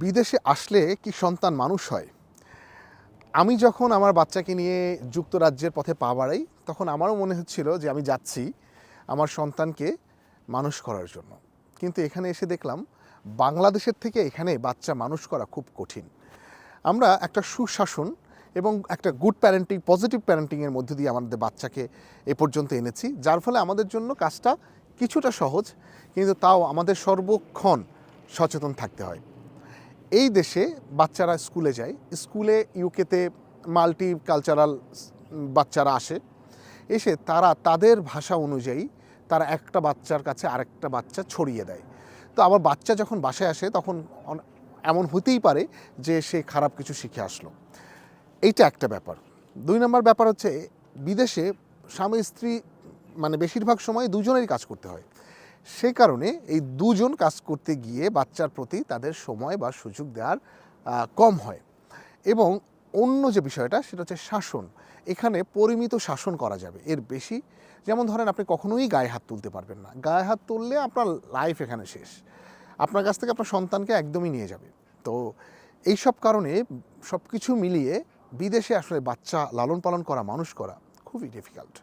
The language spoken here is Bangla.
বিদেশে আসলে কি সন্তান মানুষ হয়? আমি যখন আমার বাচ্চাকে নিয়ে যুক্তরাজ্যের পথে পা বাড়াই, তখন আমারও মনে হচ্ছিল যে আমি যাচ্ছি আমার সন্তানকে মানুষ করার জন্য। কিন্তু এখানে এসে দেখলাম, বাংলাদেশের থেকে এখানে বাচ্চা মানুষ করা খুব কঠিন। আমরা একটা সুশাসন এবং একটা গুড প্যারেন্টিং পজিটিভ প্যারেন্টিংয়ের মধ্যে দিয়ে আমাদের বাচ্চাকে এ পর্যন্ত এনেছি, যার ফলে আমাদের জন্য কাজটা কিছুটা সহজ, কিন্তু তাও আমাদের সর্বক্ষণ সচেতন থাকতে হয়। এই দেশে বাচ্চারা স্কুলে যায়। স্কুলে ইউকেতে মাল্টি কালচারাল বাচ্চারা আসে। এসে তারা তাদের ভাষা অনুযায়ী তারা একটা বাচ্চার কাছে আরেকটা বাচ্চা ছড়িয়ে দেয়। তো আমার বাচ্চা যখন বাসায় আসে তখন এমন হতেই পারে যে সে খারাপ কিছু শিখে আসলো। এইটা একটা ব্যাপার। দুই নম্বর ব্যাপার হচ্ছে, বিদেশে স্বামী স্ত্রী মানে বেশিরভাগ সময় দুজনেরই কাজ করতে হয়। সে কারণে এই দুজন কাজ করতে গিয়ে বাচ্চার প্রতি তাদের সময় বা সুযোগ দেওয়ার কম হয়। এবং অন্য যে বিষয়টা সেটা হচ্ছে শাসন। এখানে পরিমিত শাসন করা যাবে এর বেশি। যেমন ধরেন আপনি কখনোই গায়ে হাত তুলতে পারবেন না। গায়ে হাত তুললে আপনার লাইফ এখানে শেষ। আপনার কাছ থেকে আপনার সন্তানকে একদমই নিয়ে যাবে। তো এই সব কারণে সব কিছু মিলিয়ে বিদেশে আসলে বাচ্চা লালন পালন করা, মানুষ করা খুবই ডিফিকাল্ট.